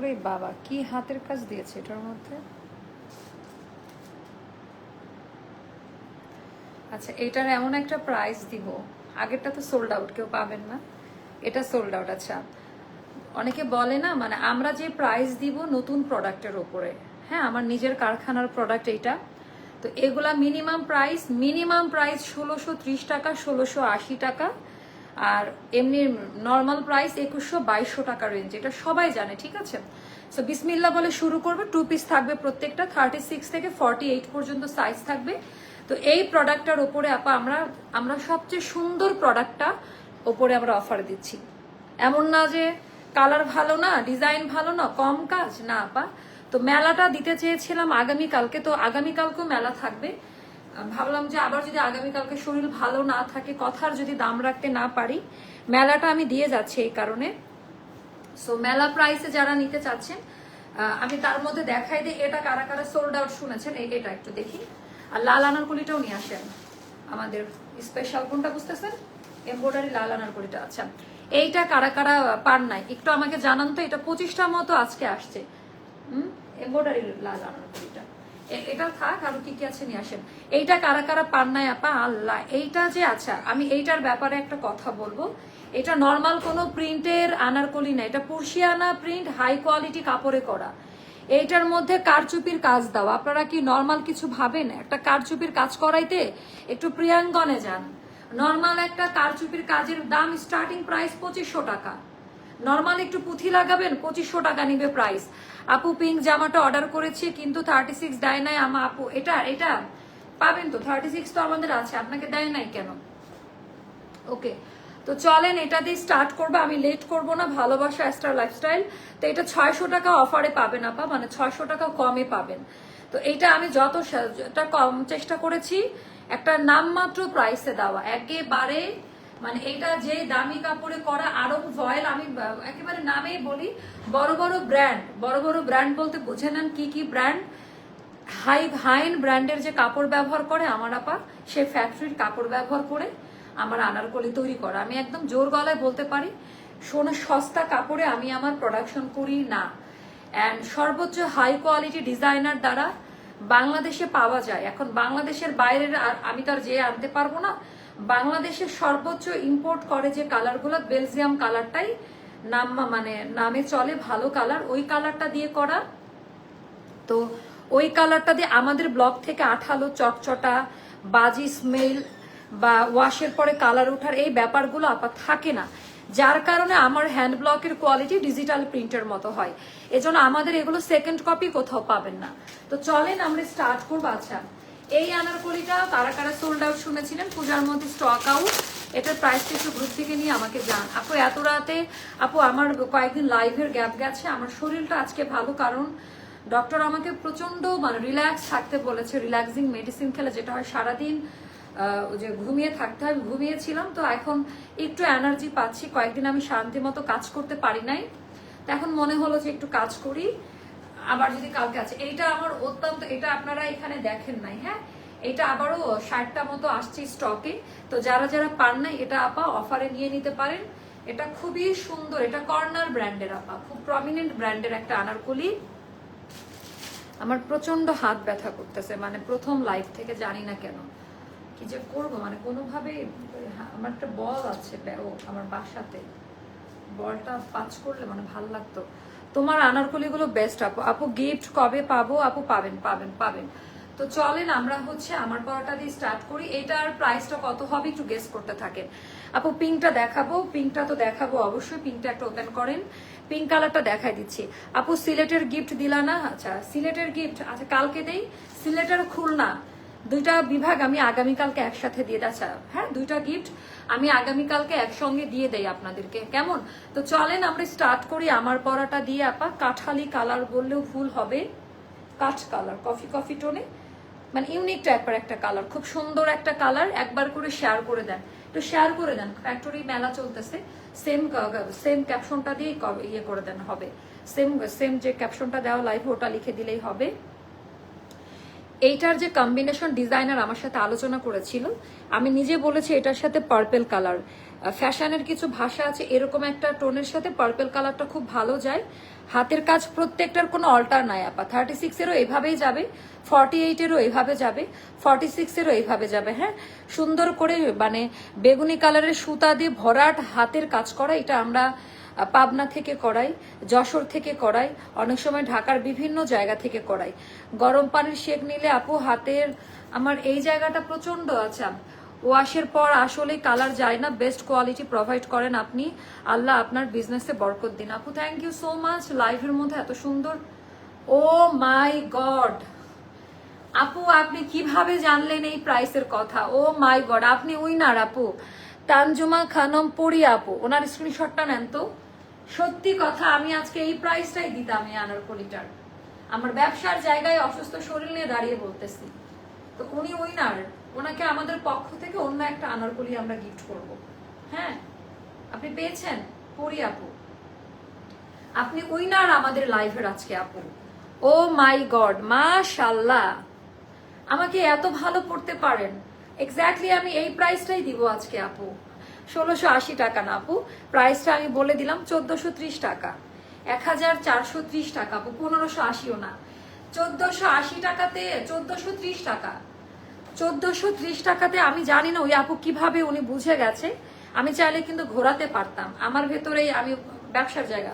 ওরে বাবা, কি হাতের কাজ দিয়েছে এটার মধ্যে? আচ্ছা এটার এমন একটা প্রাইস দিব। আগেরটা তো সোল্ড আউট কেউ পাবেন না। এটা সোল্ড আউট আচ্ছা। অনেকে বলে না মানে আমরা যে প্রাইস দিব নতুন প্রোডাক্টের ওপরে। হ্যাঁ আমার নিজের কারখানার প্রোডাক্ট এইটা। তো এগুলা মিনিমাম প্রাইস মিনিমাম প্রাইস ষোলোশো টাকা ষোলোশো টাকা। আর এমনি নর্মাল প্রাইস একুশশো বাইশশো টাকা রেঞ্জ এটা সবাই জানে, ঠিক আছে? সো বিসমিল্লা বলে শুরু করবে টু পিস থাকবে প্রত্যেকটা থার্টি সিক্স থেকে ফর্টি এইট পর্যন্ত সাইজ থাকবে। তো এই প্রোডাক্টটার ওপরে আপা, আমরা আমরা সবচেয়ে সুন্দর প্রোডাক্টটা ওপরে আমরা অফার দিচ্ছি। এমন না যে কালার ভালো না ডিজাইন ভালো না, কম কাজ, না আপা। তো মেলাটা দিতে চেয়েছিলাম আগামীকালকে, তো আগামীকালকেও মেলা থাকবে। ভাবলাম যে আবার যদি আগামীকালকে শরীর ভালো না থাকে, কথার যদি দাম রাখতে না পারি, মেলাটা আমি দিয়ে যাচ্ছি এই কারণে। সো মেলা প্রাইসে যারা নিতে চাচ্ছেন আমি তার মধ্যে দেখাই দিই, এটা কারা কারা সোল্ড আউট শুনেছেন এটা একটু দেখি। আর লাল আনারকুলিটাও নিয়ে আসেন, আমাদের স্পেশাল কোনটা বুঝতেছেন? এমব্রয়ডারি লাল আনারকুলিটা আচ্ছা। এইটা কারা কারা পান নাই? একটু আমাকে জানান তো, এটা পঁচিশটা মতো আজকে আসছে। হুম? এমব্রয়ডারি লাল আনারকুলিটা। এটা থাক, আরও কি কি আছে, নিয়ে আসেন। এইটা কারা কারা পান নাই, আপা? আল্লাহ। এইটা যে আচ্ছা আমি এইটার ব্যাপারে একটা কথা বলব। এটা নর্মাল কোনো প্রিন্টের আনারকলি না। এটা পুরশিয়ানা প্রিন্ট হাই কোয়ালিটি কাপড়ে করা। এইটার মধ্যে কারচুপির কাজ দাও। আপনারা কি নর্মাল কিছু ভাবেন? একটা কারচুপির কাজ করাইতে একটু প্রিয়াঙ্গনে যান। নর্মাল একটা কারচুপির কাজের দাম স্টার্টিং প্রাইস পঁচিশশো টাকা। নর্মাল একটু পুঁথি লাগাবেন, পঁচিশশো টাকা নিবে প্রাইস আপু পিঙ্ক জামাটা অর্ডার করেছি, কিন্তু থার্টি সিক্স দেয় নাই আমার আপু। এটা এটা পাবেন তো? থার্টি সিক্স তো আমাদের আছে, আপনাকে দেয় নাই কেন? ওকে তো চলেন, এটা দিয়ে স্টার্ট করব। আমি লেট করব না, ভালোবাসা স্টার লাইফস্টাইল তো এটা ছয়শো টাকা অফারে পাবেন আপা মানে ছয়শো টাকা কমে পাবেন। তো এটা আমি যত কম চেষ্টা করেছি, একটা নামমাত্র প্রাইসে দেওয়া। একেবারে মানে এটা যে দামি কাপড়ে করা আরব ভয়েল আমি একেবারে নামেই বলি, বড় বড় ব্র্যান্ড বড় বড় ব্র্যান্ড বলতে বুঝে নেন কি কি ব্র্যান্ড হাই, হাইন ব্র্যান্ডের যে কাপড় ব্যবহার করে আমার আপা, সে ফ্যাক্টরির কাপড় ব্যবহার করে আমার আনারকলি তৈরি করা। আমি একদম জোর গলায় বলতে পারি শোনো সস্তা কাপড়ে আমি আমার প্রোডাকশন করি না। অ্যান্ড সর্বোচ্চ হাই কোয়ালিটি ডিজাইনার দ্বারা বাংলাদেশে পাওয়া যায়। এখন বাংলাদেশের বাইরের আমি তো আর যেয়ে আনতে পারব না। বাংলাদেশের সর্বোচ্চ ইম্পোর্ট করে যে কালারগুলো বেলজিয়াম কালারটাই নাম মানে নামে চলে ভালো কালার ওই কালারটা দিয়ে করা। তো ওই কালারটা দিয়ে আমাদের ব্লক থেকে আঠালো, চটচটা, বাজি স্মেল বা ওয়াশের পরে কালার ওঠার এই ব্যাপারগুলো আপা থাকে না। যার কারণে আমার হ্যান্ড ব্লকের কোয়ালিটি ডিজিটাল প্রিন্টের মতো হয়। এজন্য আমাদের এগুলো সেকেন্ড কপি কোথাও পাবেন না। তো চলেন আমরা স্টার্ট করব। আচ্ছা এই আনারকলিটা কারা কারা সোল্ড আউট শুনেছিলেন? পূজার মধ্যে স্টক আউট এটার প্রাইসটা একটু গ্রুপ থেকে নিয়ে আমাকে জান। আপু, এত রাতে, আপু, আমার কয়েকদিন লাইভের গ্যাপ গেছে। আমার শরীরটা আজকে ভালো, কারণ ডক্টর আমাকে প্রচণ্ড মানে রিল্যাক্স থাকতে বলেছে। রিল্যাক্সিং মেডিসিন খেলে যেটা হয়, সারাদিন যে ঘুমিয়ে থাকতে হয়। ঘুমিয়েছিলাম, তো এখন একটু এনার্জি পাচ্ছি। কয়েকদিন আমি শান্তি মতো কাজ করতে পারি নাই। তো এখন মনে হলো যে একটু কাজ করি। আবার যদি কালকে আছে, এইটা আমার অত্যন্ত, এটা আপনারা এখানে দেখেন নাই হ্যাঁ? এটা আবারও ষাটটা মতো আসছে স্টকে তো যারা যারা পান নাই, এটা আপা অফারে নিয়ে নিতে পারেন। এটা খুবই সুন্দর, এটা কর্নার ব্র্যান্ডের আপা, খুব প্রমিনেন্ট ব্র্যান্ডের একটা আনারকলি। আমার প্রচণ্ড হাত ব্যথা করতেছে মানে প্রথম লাইফ থেকে জানি না কেন। কি যে করব মানে কোনোভাবে আমার একটা বল আছে আমার বাসাতে। বলটা পাঁচ করলে মানে ভালো লাগতো। তোমার আনারকলিগুলো বেস্ট আপু। আপু গিফট কবে পাবো? আপু, পাবেন পাবেন পাবেন। তো চলেন, আমরা হচ্ছে আমার পড়াটা দিয়ে স্টার্ট করি। এটার প্রাইসটা কত হবে একটু গেস করতে থাকেন। আপু পিঙ্কটা দেখাবো। পিঙ্কটা তো দেখাবো অবশ্যই। পিঙ্কটা একটা ওপেন করেন। পিঙ্ক কালারটা দেখাই দিচ্ছি। আপু, সিলেটের গিফট দিলা না আচ্ছা সিলেটের গিফট আচ্ছা কালকে দেই। সিলেটের খুলনা। দুইটা বিভাগ আমি আগামীকালকে একসাথে দিয়ে দেয়। হ্যাঁ দুইটা গিফট আমি আগামীকালকে একসঙ্গে দিয়ে দেই আপনাদেরকে। কেমন? তো চলেন আমরা স্টার্ট করি আমার পরাটা দিয়ে, আপা। কাঠালি কালার বললেও ভুল হবে। কাঠ কালার কফি কফি টোনে মানে ইউনিক টাইপের একটা কালার খুব সুন্দর একটা কালার একবার করে শেয়ার করে দেন। একটু শেয়ার করে দেন ফ্যাক্টরি মেলা চলতেছে। সেম সেম ক্যাপশনটা দিয়ে ক- ইয়ে করে দেন, হবে। সেম সেম যে ক্যাপশনটা দেওয়া লাইভ ওটা লিখে দিলেই হবে। এইটার যে কম্বিনেশন ডিজাইনার আমার সাথে আলোচনা করেছিল, আমি নিজে বলেছি এটার সাথে পার্পেল কালার ফ্যাশনের কিছু ভাষা আছে, এরকম একটা টোনের সাথে পার্পেল কালারটা খুব ভালো যায়। হাতের কাজ প্রত্যেকটার কোনো অল্টার নাই, আপা। থার্টি সিক্সেরও এইভাবেই যাবে ফর্টি এইটেরও এইভাবে যাবে ফর্টি সিক্সেরও এইভাবে যাবে হ্যাঁ? সুন্দর করে মানে বেগুনি কালারের সুতা দিয়ে ভরাট হাতের কাজ করা, এটা আমরা পাবনা থেকে করাই, যশোর থেকে করাই, অনেক সময় ঢাকার বিভিন্ন জায়গা থেকে করাই। গরম পানির শেক নিলে আপু হাতের, আমার এই জায়গাটা প্রচণ্ড আচ্ছা ওয়াশের পর আসলে কালার যায় না বেস্ট কোয়ালিটি প্রোভাইড করেন আপনি। আল্লাহ আপনার বিজনেসে বরকত দিন। আপু থ্যাংক ইউ সো মাচ লাইভের মধ্যে এত সুন্দর। Oh my god. আপু, আপনি কীভাবে জানলেন এই প্রাইসের কথা? ও মাই গড, আপনি উইনার আপু। তানজুমা খানম পড়ি আপু। ওনার স্ক্রিনশটটা নেন তো। সত্যি কথা, আমি আজকে এই প্রাইসটাই দিতাম এই আনারকলিটার আমার ব্যবসার জায়গায় অসুস্থ শরীর নিয়ে দাঁড়িয়ে বলতেছি। তো উনি উইনার ওনাকে আমাদের পক্ষ থেকে অন্য একটা আনারকলি আমরা গিফট করব। হ্যাঁ? আপনি পেয়েছেন? পড়ি আপু। আপনি উইনার আমাদের লাইভের আজকে আপু। ও মাই গড মা মাশাল্লাহ আমাকে এত ভালো পড়তে পারেন। এক্স্যাক্টলি আমি এই প্রাইসটাই দিব আজকে আপু। ষোলোশো আশি টাকা না আপু। প্রাইসটা আমি বলে দিলাম চোদ্দশো ত্রিশ টাকা। এক হাজার চারশো ত্রিশ টাকা আপু। পনেরোশো আশিও না। চোদ্দশো আশি টাকাতে চোদ্দশো ত্রিশ টাকা। চোদ্দশো ত্রিশ টাকাতে আমি জানি না ওই আপু কীভাবে উনি বুঝে গেছে। আমি চাইলে কিন্তু ঘোরাতে পারতাম। আমার ভেতরেই আমি ব্যবসার জায়গা।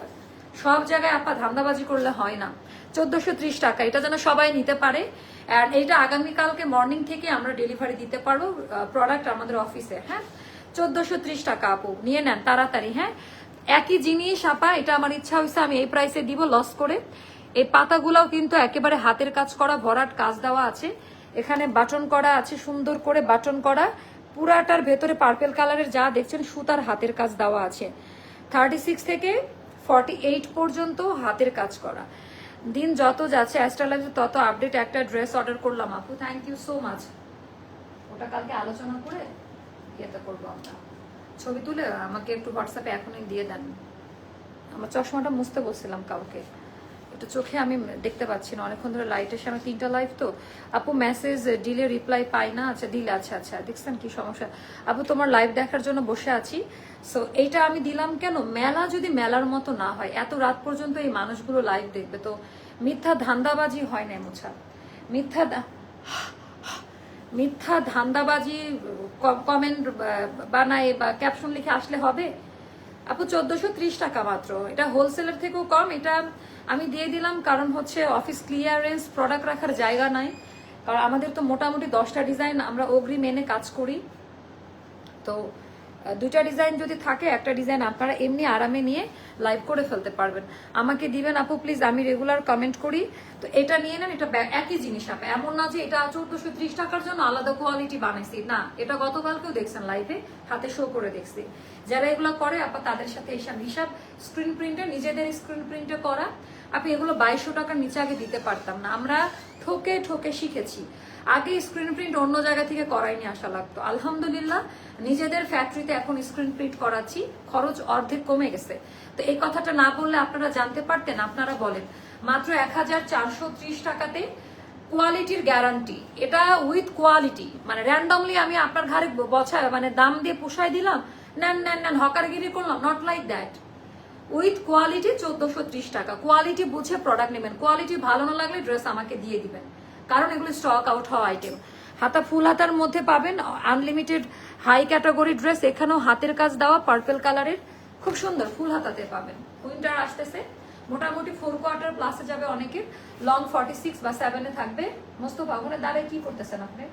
সব জায়গায় আপা ধান্দাবাজি করলে হয় না। চোদ্দশো ত্রিশ টাকা, এটা যেন সবাই নিতে পারে। আর এইটা আগামীকালকে মর্নিং থেকে আমরা ডেলিভারি দিতে পারব প্রোডাক্ট আমাদের অফিসে হ্যাঁ? চোদ্দশো ত্রিশ টাকা আপু, নিয়ে নেন তাড়াতাড়ি হ্যাঁ? একই জিনিস আপা, এটা আমার ইচ্ছা হয়েছে, আমি এই প্রাইসে দিব লস করে। এই পাতাগুলাও কিন্তু একেবারে হাতের কাজ করা, ভরাট কাজ দেওয়া আছে। এখানে বাটন করা আছে, সুন্দর করে বাটন করা। পুরাটার ভেতরে পার্পেল কালারের যা দেখছেন, সুতার হাতের কাজ দেওয়া আছে। থার্টি সিক্স থেকে ফর্টি এইট পর্যন্ত হাতের কাজ করা। দিন যত যাচ্ছে অ্যাস্ট্রালাইজে তত আপডেট একটা ড্রেস অর্ডার করলাম। আপু থ্যাংক ইউ সো মাচ ওটা কালকে আলোচনা করে ইয়েতে করব আমরা। ছবি তুলে আমাকে একটু হোয়াটসঅ্যাপে এখনই দিয়ে দেন। আমার চশমাটা মুছতে বলছিলাম কাউকে। একটু চোখে আমি দেখতে পাচ্ছি না। অনেকক্ষণ ধরে লাইটের সামনে তিনটা লাইভ তো। আপু মেসেজ ডিলে রিপ্লাই পাই না। আচ্ছা দিলে আচ্ছা আচ্ছা দেখছেন কি সমস্যা? আপু, তোমার লাইভ দেখার জন্য বসে আছি। সো এইটা আমি দিলাম কেন? মেলা যদি মেলার মতো না হয়, এত রাত পর্যন্ত এই মানুষগুলো লাইভ দেখবে। তো মিথ্যা ধান্দাবাজি হয় না মোছা। মিথ্যা মিথ্যা ধান্দাবাজি কমেন্ট বানায় বা ক্যাপশন লিখে আসলে হবে? আপু, চোদ্দশো টাকা মাত্র। এটা হোলসেলের থেকেও কম, এটা আমি দিয়ে দিলাম কারণ হচ্ছে অফিস ক্লিয়ারেন্স প্রোডাক্ট রাখার জায়গা নাই। কারণ আমাদের তো মোটামুটি দশটা ডিজাইন আমরা অগ্রিম এনে কাজ করি। তো দুইটা ডিজাইন যদি থাকে, একটা ডিজাইন আপনারা এমনি আরামে নিয়ে লাইভ করে ফেলতে পারবেন। আমাকে দিবেন আপু প্লিজ আমি রেগুলার কমেন্ট করি। তো এটা নিয়ে নেন, এটা একই জিনিস আপা। এমন না যে এটা চোদ্দশো ত্রিশ টাকার জন্য আলাদা কোয়ালিটি বানাইছি। না, এটা গতকালকেও দেখছেন লাইভে হাতে শো করে দেখছি। যারা এগুলো করে আপা, তাদের সাথে হিসাব হিসাব স্ক্রিন প্রিন্টে নিজেদের স্ক্রিন প্রিন্টে করা। আপনি এগুলো বাইশশো টাকার নিচে আগে দিতে পারতাম না। আমরা ঠকে ঠকে শিখেছি। আগে স্ক্রিন প্রিন্ট অন্য জায়গা থেকে করাই নিয়ে আসা লাগতো। আলহামদুলিল্লাহ, নিজেদের ফ্যাক্টরিতে এখন স্ক্রিন প্রিন্ট করাচ্ছি। খরচ অর্ধেক কমে গেছে। তো এই কথাটা না বললে আপনারা জানতে পারতেন, আপনারা বলেন। মাত্র এক হাজার চারশো ত্রিশ টাকাতে কোয়ালিটির গ্যারান্টি এটা উইথ কোয়ালিটি মানে র্যান্ডমলি আমি আপনার ঘরে বছায় মানে দাম দিয়ে পোষায় দিলাম, নেন নেন নেন, হকারগিরি করলাম। Not like that with quality চোদ্দশো ত্রিশ টাকা। কোয়ালিটি বুঝে প্রোডাক্ট নেবেন। কোয়ালিটি ভালো না লাগলে ড্রেস আমাকে দিয়ে দিবেন। কারণ এগুলো স্টক আউট হওয়া আইটেম হাতা ফুল হাতার মধ্যে পাবেন আনলিমিটেড হাই ক্যাটাগরি ড্রেস এখানেও হাতের কাজ দেওয়া পার্পেল কালারের খুব সুন্দর, ফুল হাতাতে পাবেন। উইন্টার আসতেছে। মোটামুটি ফোর কোয়ার্টার প্লাসে যাবে অনেকের। লং ফর্টি সিক্স বা সেভেনে থাকবে। মোস্তফা ওখানে দাঁড়িয়ে কি করতেছেন আপনি?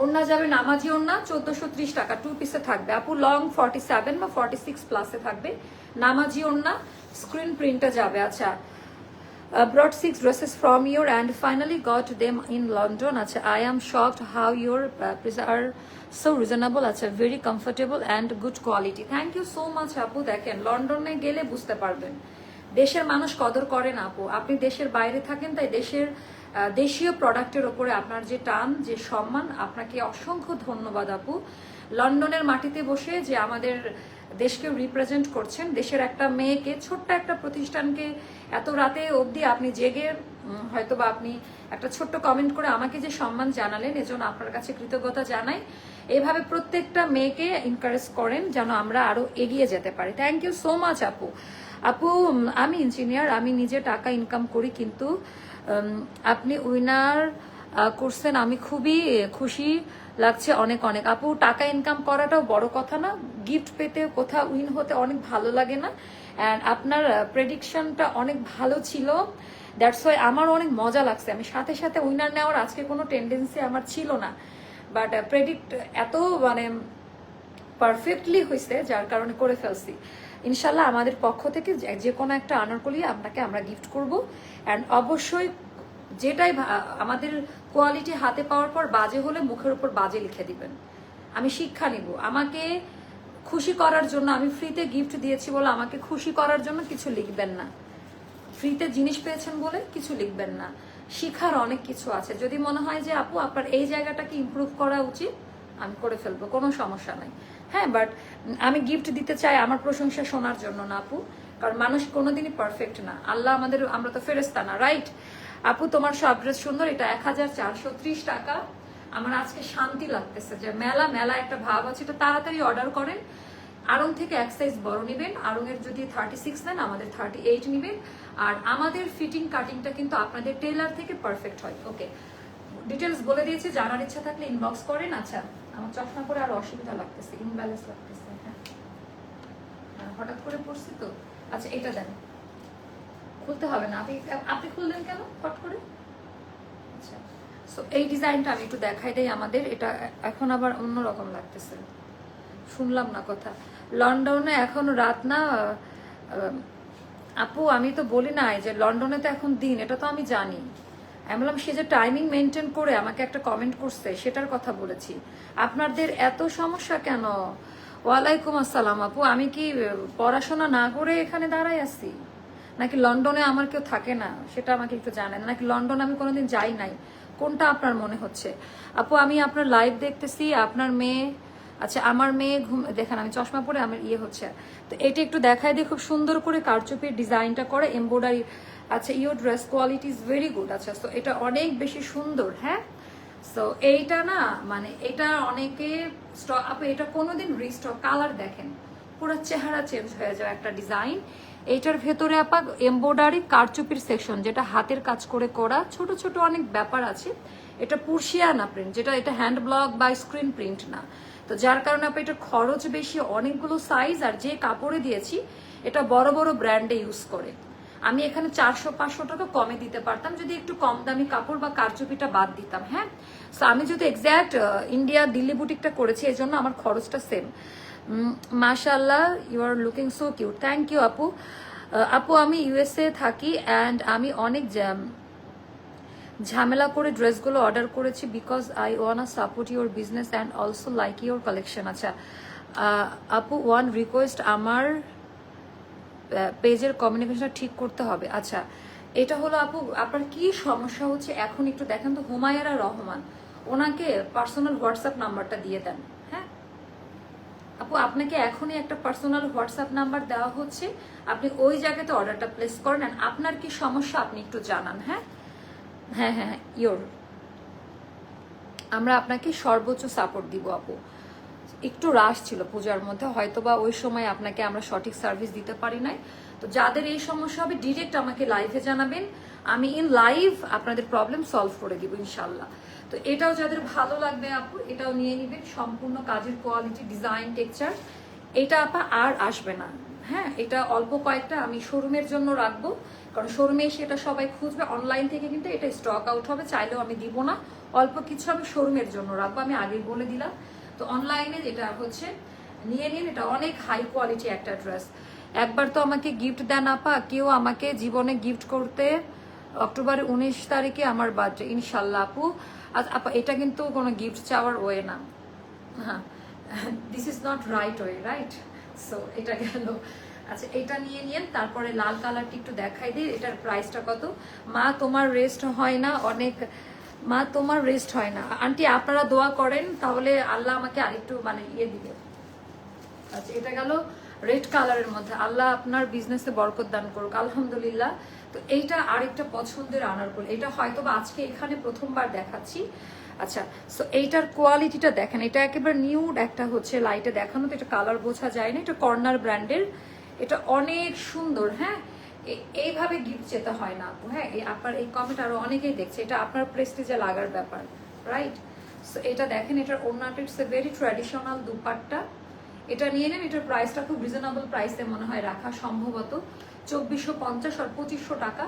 ওড়না যাবে নামাজি ওনা চোদ্দশো ত্রিশ টাকা টু পিসে থাকবে। আপু লং ফর্টি সেভেন বা ফর্টি সিক্স প্লাসে থাকবে। নামাজি ওনা স্ক্রিন প্রিন্টে যাবে। আচ্ছা bought six dresses from your and finally got them in London আচ্ছা I am shocked how your are so reasonable আচ্ছা very comfortable and good quality thank you so much আপু। দেখেন, লন্ডনে গেলে বুঝতে পারবেন। দেশের মানুষ কদর করেন আপু। আপনি দেশের বাইরে থাকেন, তাই দেশের দেশীয় প্রোডাক্টের ওপরে আপনার যে টান, যে সম্মান, আপনাকে অসংখ্য ধন্যবাদ আপু। লন্ডনের মাটিতে বসে যে আমাদের দেশকে রিপ্রেজেন্ট করছেন, দেশের একটা মেয়েকে, ছোট্ট একটা প্রতিষ্ঠানকে এত রাতে অবধি আপনি জেগে হয়তো বা আপনি একটা ছোট্ট কমেন্ট করে আমাকে যে সম্মান জানালেন, এজন্য আপনার কাছে কৃতজ্ঞতা জানাই। এভাবে প্রত্যেকটা মেয়েকে এনকারেজ করেন যেন আমরা আরও এগিয়ে যেতে পারি। থ্যাংক ইউ সো মাচ আপু। আপু আমি ইঞ্জিনিয়ার আমি নিজে টাকা ইনকাম করি কিন্তু আপনি উইনার করছেন, আমি খুবই খুশি লাগছে অনেক অনেক। আপু, টাকা ইনকাম করাটাও বড় কথা না। গিফট পেতে কোথাও উইন হতে অনেক ভালো লাগে না। অ্যান্ড আপনার প্রেডিকশনটা অনেক ভালো ছিল। দ্যাটস ওয়াই আমার অনেক মজা লাগছে। আমি সাথে সাথে উইনার নেওয়ার আজকে কোনো টেন্ডেন্সি আমার ছিল না। বাট প্রেডিক্ট এত মানে পারফেক্টলি হয়েছে, যার কারণে করে ফেলছি। ইনশাল্লাহ আমাদের পক্ষ থেকে যে- কোনো একটা আনারকলি আপনাকে আমরা গিফট করব। অ্যান্ড অবশ্যই যেটাই আমাদের কোয়ালিটি হাতে পাওয়ার পর বাজে হলে মুখের উপর বাজে লিখে দিবেন। আমি শিক্ষা নিব। আমাকে খুশি করার জন্য, আমি ফ্রিতে গিফট দিয়েছি বলে আমাকে খুশি করার জন্য কিছু লিখবেন না। ফ্রিতে জিনিস পেয়েছেন বলে কিছু লিখবেন না। শিখার অনেক কিছু আছে। যদি মনে হয় যে, আপু, আপনার এই জায়গাটাকে ইমপ্রুভ করা উচিত, আমি করে ফেলব। কোনো সমস্যা নাই। হ্যাঁ বাট আমি গিফট দিতে চাই আমার প্রশংসা শোনার জন্য না, আপু। কারণ মানুষ কোনোদিনই পারফেক্ট না। আল্লাহ আমাদের, আমরা তো ফেরেস্তা না রাইট আপু, তোমার সব ড্রেস সুন্দর, এটা এক হাজার চারশো ত্রিশ টাকা। আমার আজকে শান্তি লাগতেছে যে মেলা মেলা একটা ভাব আছে, এটা তাড়াতাড়ি অর্ডার করেন। আড়ং থেকে এক সাইজ বড় নেবেন আড়ং এর যদি থার্টি সিক্স নেন, আমাদের থার্টি এইট নেবেন। আর আমাদের ফিটিং কাটিংটা কিন্তু আপনাদের টেলার থেকে পারফেক্ট হয়। ওকে ডিটেলস বলে দিয়েছি, জানার ইচ্ছা থাকলে ইনবক্স করেন। আচ্ছা আমার চশমা করে আর অসুবিধা লাগতেছে ইমব্যালেন্স লাগতেছে হ্যাঁ, হঠাৎ করে পড়ছি তো। আচ্ছা এটা দেন। খুলতে হবে না। আপনি আপনি খুললেন কেন ফট করে? আচ্ছা সো এই ডিজাইনটা আমি একটু দেখাই দেই আমাদের। এটা এখন আবার অন্যরকম লাগতেছে। শুনলাম না কথা। লন্ডনে এখন রাত না আপু আমি তো বলি নাই যে লন্ডনে তো এখন দিন এটা তো আমি জানি। আমি বললাম, সে যে টাইমিং মেনটেন করে আমাকে একটা কমেন্ট করছে, সেটার কথা বলেছি। আপনাদের এত সমস্যা কেন? ওয়ালাইকুম আসসালাম আপু, আমি কি পড়াশোনা না করে এখানে দাঁড়াই আছি? নাকি লন্ডনে আমার কেউ থাকে না? সেটা আমাকে একটু জানেন। নাকি লন্ডন আমি কোনোদিন যাই নাই? কোনটা আপনার মনে হচ্ছে? আপু, আমি আপনার লাইভ দেখতেছি, আপনার মেয়ে আচ্ছা আমার মেয়ে ঘুম, দেখেন, আমি চশমা পরে, আমার ইয়ে হচ্ছে। তো এটি একটু দেখাই দিয়ে খুব সুন্দর করে কারচুপির ডিজাইনটা করে এমব্রয়ডারি আচ্ছা your dress quality is very good আচ্ছা তো এটা অনেক বেশি সুন্দর হ্যাঁ? সো এইটা না মানে এটা অনেকে স্টক আপু, এটা কোনোদিন রিস্টক কালার দেখেন। পুরো চেহারা চেঞ্জ হয়ে যায় একটা ডিজাইন এইটার ভেতরে আপা এমব্রয়ডারি কারচুপির সেকশন যেটা হাতের কাজ করে করা। ছোট ছোট অনেক ব্যাপার আছে। এটা পুরশিয়ানা প্রিন্ট যেটা এটা হ্যান্ড ব্লক বা স্ক্রিন প্রিন্ট না। তো যার কারণে আপনি এটা খরচ বেশি, অনেকগুলো সাইজ আর যে কাপড়ে দিয়েছি, এটা বড় বড় ব্র্যান্ডে ইউজ করে। আমি এখানে চারশো, পাঁচশো টাকা কমে দিতে পারতাম। যদি একটু কম দামি কাপড় বা কারচুপিটা বাদ দিতাম হ্যাঁ? তো আমি যদি এক্স্যাক্ট ইন্ডিয়া দিল্লি বুটিকটা করেছি এই জন্য আমার খরচটা সেম মাশাল্লাহ you are looking so cute thank you আপু। আপু, আমি ইউএসএ থাকি অ্যান্ড আমি অনেক ঝামেলা করে ড্রেসগুলো অর্ডার করেছি because I wanna support your business and also like your collection আচ্ছা আপু ওয়ান রিকোয়েস্ট আমার পেজের কমিউনিকেশন ঠিক করতে হবে। আচ্ছা এটা হলো আপু, আপনার কি সমস্যা হচ্ছে? এখন একটু দেখেন তো, হুমায়রা রহমান, ওনাকে পার্সোনাল হোয়াটসঅ্যাপ নাম্বারটা দিয়ে দেন হ্যাঁ? আপু, আপনাকে এখনই একটা পার্সোনাল হোয়াটসঅ্যাপ নাম্বার দেওয়া হচ্ছে। আপনি ওই জায়গাতে অর্ডারটা প্লেস করেন আপনার কি সমস্যা আপনি একটু জানান হ্যাঁ? হ্যাঁ হ্যাঁ হ্যাঁ ইয়োর আমরা আপনাকে সর্বোচ্চ সাপোর্ট দিব, আপু। একটু রাশ ছিল পূজার মধ্যে হয়তো বা ওই সময় আপনাকে আমরা সঠিক সার্ভিস দিতে পারি নাই। তো যাদের এই সমস্যা হবে ডিরেক্ট আমাকে লাইভে জানাবেন। আমি ইন লাইভ আপনাদের প্রবলেম সলভ করে দিব ইনশাল্লাহ তো এটাও যাদের ভালো লাগবে আপু, এটাও নিয়ে নেবেন। সম্পূর্ণ কাজের কোয়ালিটি ডিজাইন টেক্সচার এটা আপা আর আসবে না। হ্যাঁ এটা অল্প কয়েকটা আমি শোরুমের জন্য রাখব। কারণ শোরুমে এসে এটা সবাই খুঁজবে অনলাইন থেকে কিন্তু এটা স্টক আউট হবে, চাইলেও আমি দিব না। অল্প কিছু আমি শোরুমের জন্য রাখব, আমি আগেই বলে দিলাম। তো অনলাইনে যেটা হচ্ছে, নিয়ে নিন, এটা অনেক হাই কোয়ালিটি একটা ড্রেস একবার তো আমাকে গিফট দেন আপা, কেউ আমাকে জীবনে গিফট করতে অক্টোবর উনিশ তারিখে আমার বার্থডে ইনশাল্লাহ আপু। আপা, এটা কিন্তু কোনো গিফট চাওয়ার ওয়ে না। হ্যাঁ this is not right way right so এটা গেল। আচ্ছা এটা নিয়ে নিন, তারপরে লাল কালারটি একটু দেখাই দিই, এটার প্রাইসটা কত? মা, তোমার রেস্ট হয় না, অনেক মা, তোমার রেস্ট হয় না। আন্টি, আপনারা দোয়া করেন, তাহলে আল্লাহ আমাকে আরেকটু মানে ইয়ে দিবে। আচ্ছা এটা গেল রেড কালারের মধ্যে। আল্লাহ আপনার বিজনেসে বরকত দান করুক। আলহামদুলিল্লাহ। তো এইটা আরেকটা পছন্দের আনার আনারকলি এটা হয়তো বা আজকে এখানে প্রথমবার দেখাচ্ছি। আচ্ছা সো এইটার কোয়ালিটিটা দেখেন। এটা একেবারে নিউড একটা হচ্ছে লাইটে দেখানো। তো এটা কালার বোঝা যায় না। এটা কর্নার ব্র্যান্ডের এটা অনেক সুন্দর হ্যাঁ? এইভাবে গিফট যেতে হয় না আপু হ্যাঁ? আপনার এই কমেন্ট আরও অনেকেই দেখছে, এটা আপনার প্রেস্টিজে লাগার ব্যাপার রাইট সো এটা দেখেন, এটার ওনাটা it's a very traditional dupatta. এটা নিয়ে নেন, এটার প্রাইসটা খুব রিজনেবল প্রাইসে মনে হয় রাখা সম্ভবত। চব্বিশশো পঞ্চাশ আর পঁচিশশো টাকা,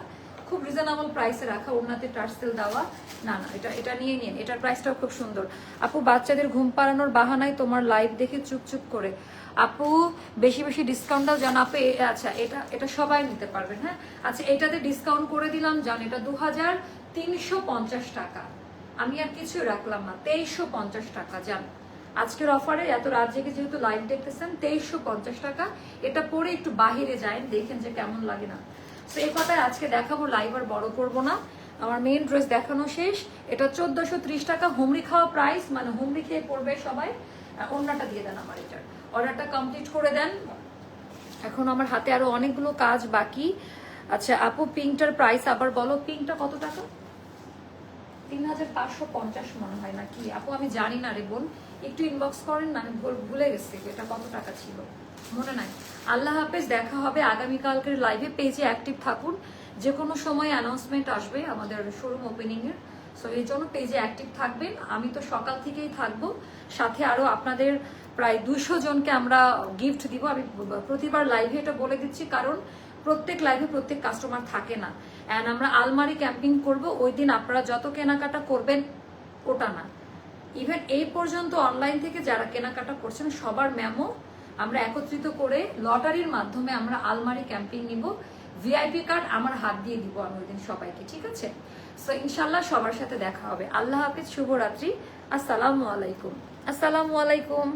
খুব রিজনেবল প্রাইসে রাখা ওনাতে টার্সেল দেওয়া। না না, এটা এটা নিয়ে নিন, এটার প্রাইসটাও খুব সুন্দর। আপু, বাচ্চাদের ঘুম পাড়ানোর বাহানায় তোমার লাইভ দেখে চুপ চুপ করে। আপু, বেশি বেশি ডিসকাউন্ট দাও জান আপু, এ- আচ্ছা এটা এটা সবাই নিতে পারবেন হ্যাঁ? আচ্ছা এটাতে ডিসকাউন্ট করে দিলাম, জান, এটা দু হাজার তিনশো পঞ্চাশ টাকা। আমি আর কিছু রাখলাম না, তেইশশো টাকা, জান। আজকের অফারে এত রাত জেগে যেহেতু লাইভ দেখতেছেন, তেইশশো পঞ্চাশ টাকা। এটা পরে একটু বাহিরে যায় দেখেন যে কেমন লাগে না। তো এই কথায় আজকে দেখাবো লাইভ আর বড় করব না। আমার মেইন ড্রেস দেখানো শেষ। এটা চোদ্দশো টাকা, হুমড়ি খাওয়া প্রাইস মানে হুমড়ি খেয়ে পড়বে সবাই। অন্যটা দিয়ে দেন আমার এটার। অর্ডারটা কমপ্লিট করে দেন। এখন আমার হাতে আরও অনেকগুলো কাজ বাকি। আচ্ছা আপু পিঙ্কটার প্রাইস আবার বলো। পিঙ্কটা কত টাকা? তিন হাজার পাঁচশো পঞ্চাশ মনে হয় না কি আপু, আমি জানি না রে বোন। একটু ইনবক্স করেন না, আমি ভুলে গেছি এটা কত টাকা ছিল। মনে নাই। আল্লাহ হাফেজ, দেখা হবে আগামীকালকের লাইভে পেজে অ্যাক্টিভ থাকুন। যে কোনো সময় অ্যানাউন্সমেন্ট আসবে আমাদের শোরুম ওপেনিং এর সো এই জন্য পেজে অ্যাক্টিভ থাকবেন। আমি তো সকাল থেকেই থাকব। সাথে আরও আপনাদের প্রায় দুইশো জনকে আমরা গিফট দিব। আমি প্রতিবার লাইভে এটা বলে দিচ্ছি, কারণ প্রত্যেক লাইভে প্রত্যেক কাস্টমার থাকে না। অ্যান্ড আমরা আলমারি ক্যাম্পিং করব। ওই দিন আপনারা যত কেনাকাটা করবেন, ওটা না। ইভেন এই পর্যন্ত অনলাইন থেকে যারা কেনাকাটা করছেন, সবার ম্যামও আমরা একত্রিত করে লটারির মাধ্যমে আমরা আলমারি ক্যাম্পিং নিব। ভিআইপি কার্ড আমার হাত দিয়ে দিব আমি ওই সবাইকে, ঠিক আছে? সো ইনশাল্লাহ সবার সাথে দেখা হবে। আল্লাহ হাফিজ, শুভরাত্রি। আসসালামু আলাইকুম। আসসালামু আলাইকুম।